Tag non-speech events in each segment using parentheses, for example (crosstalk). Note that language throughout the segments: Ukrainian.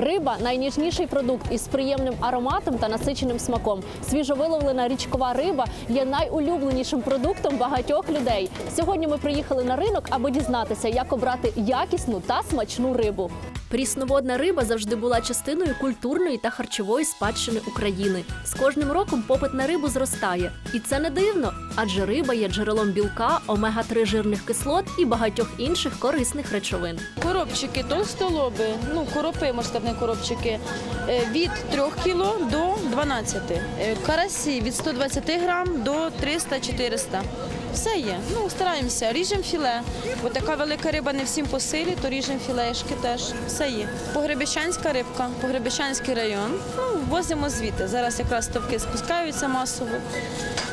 Риба найніжніший продукт із приємним ароматом та насиченим смаком. Свіжовиловлена річкова риба є найулюбленішим продуктом багатьох людей. Сьогодні ми приїхали на ринок, аби дізнатися, як обрати якісну та смачну рибу. Прісноводна риба завжди була частиною культурної та харчової спадщини України. З кожним роком попит на рибу зростає, і це не дивно, адже риба є джерелом білка, омега-3 жирних кислот і багатьох інших корисних речовин. Коробчики, толстолоби, ну коропи, можна коробчики, е, від 3 кг до 12. Е, Карасі від 120 грам до 300-400. Все є. Ну, стараємося. Ріжемо філе. Бо така велика риба не всім по силі, то ріжемо філешки теж. Все є. Погребищанська рибка, Погребищанський район. Ну, возимо звідти. Зараз якраз ставки спускаються масово.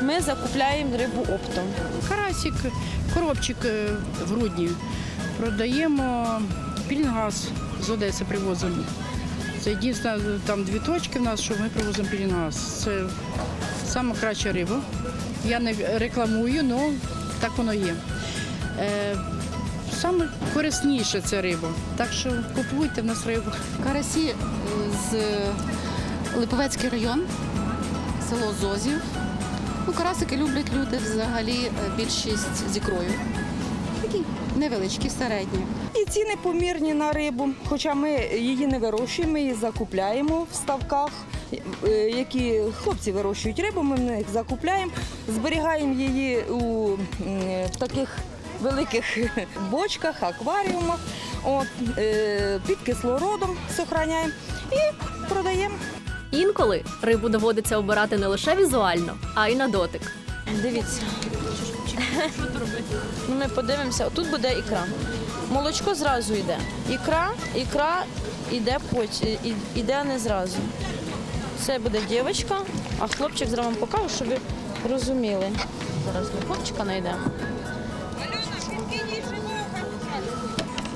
Ми закупляємо рибу оптом. Карасик, коробчик е, в грудні. Продаємо пілінгаз з Одеси привозимо. Це єдине, там дві точки в нас, що ми привозимо пілінгаз. Це саме краща риба. Я не рекламую, але так воно є. Е, саме корисніше це риба. Так що купуйте в нас рибу. Карасі е, з Липовецький район, село Зозів. Ну, карасики люблять люди взагалі е, більшість з ікрою. Такі невеличкі, середні. І ціни помірні на рибу, хоча ми її не вирощуємо, ми її закупляємо в ставках, е, які хлопці вирощують рибу, ми в них закупляємо, зберігаємо її у, в таких великих (laughs) бочках, акваріумах, от, е, під кислородом зберігаємо і продаємо. Інколи рибу доводиться обирати не лише візуально, а й на дотик. Дивіться. Ну, ми подивимося, тут буде ікра. Молочко зразу йде. Ікра, ікра йде іде не зразу. Це буде дівчинка, а хлопчик зараз покажу, щоб ви розуміли. Зараз ми хлопчика знайдемо.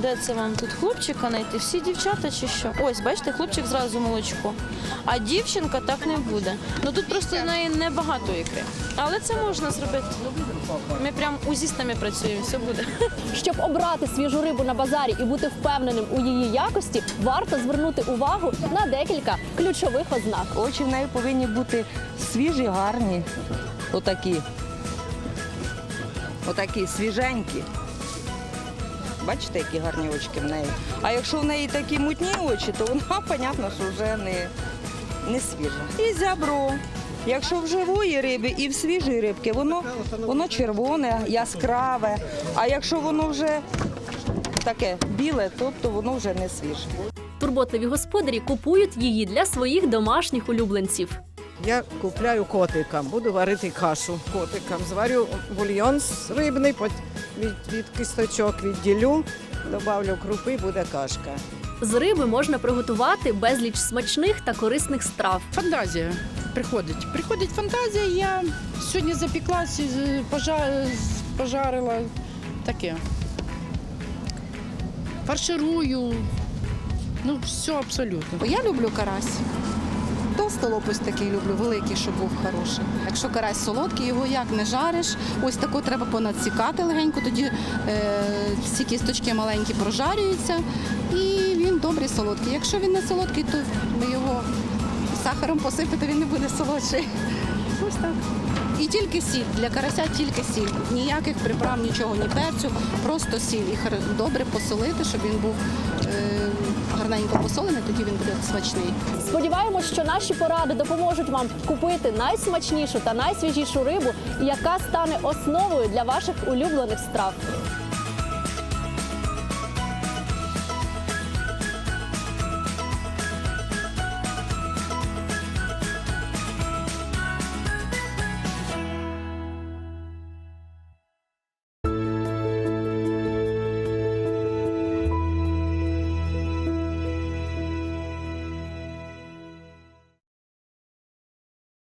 Де це вам тут хлопчика знайти? Всі дівчата чи що? Ось, бачите, хлопчик зразу молочко. А дівчинка так не буде. Ну тут просто в неї небагато ікри. Але це можна зробити. Ми прям узістами працюємо, все буде. Щоб обрати свіжу рибу на базарі і бути впевненим у її якості, варто звернути увагу на декілька ключових ознак. Очі в неї повинні бути свіжі, гарні, отакі. Отакі свіженькі. Бачите, які гарні очки в неї. А якщо в неї такі мутні очі, то вона, (laughs) понятно, що вже не, не свіжа. І зябро. Якщо в живої риби і в свіжої рибки, воно, воно червоне, яскраве. А якщо воно вже таке біле, то, то воно вже не свіже. Турботливі господарі купують її для своїх домашніх улюбленців. Я купляю котикам, буду варити кашу котикам. Зварю бульйон з рибний, від, від кісточок відділю, добавлю крупи, буде кашка. З риби можна приготувати безліч смачних та корисних страв. Фантазія приходить. Приходить фантазія, я сьогодні запіклася, з- пожа- з- пожарила таке. Фарширую. Ну, все абсолютно. Я люблю карась. Толстолоб ось такий люблю, великий, щоб був хороший. Якщо карась солодкий, його як не жариш, ось тако треба понадсікати легенько, тоді е, всі кісточки маленькі прожарюються і він добрий солодкий. Якщо він не солодкий, то ви його сахаром посипете, він не буде солодший. Ось так. І тільки сіль. Для карася тільки сіль. Ніяких приправ, нічого, ні перцю, просто сіль. І добре посолити, щоб він був е, гарненько посолений, тоді він буде смачний. Сподіваємось, що наші поради допоможуть вам купити найсмачнішу та найсвіжішу рибу, яка стане основою для ваших улюблених страв.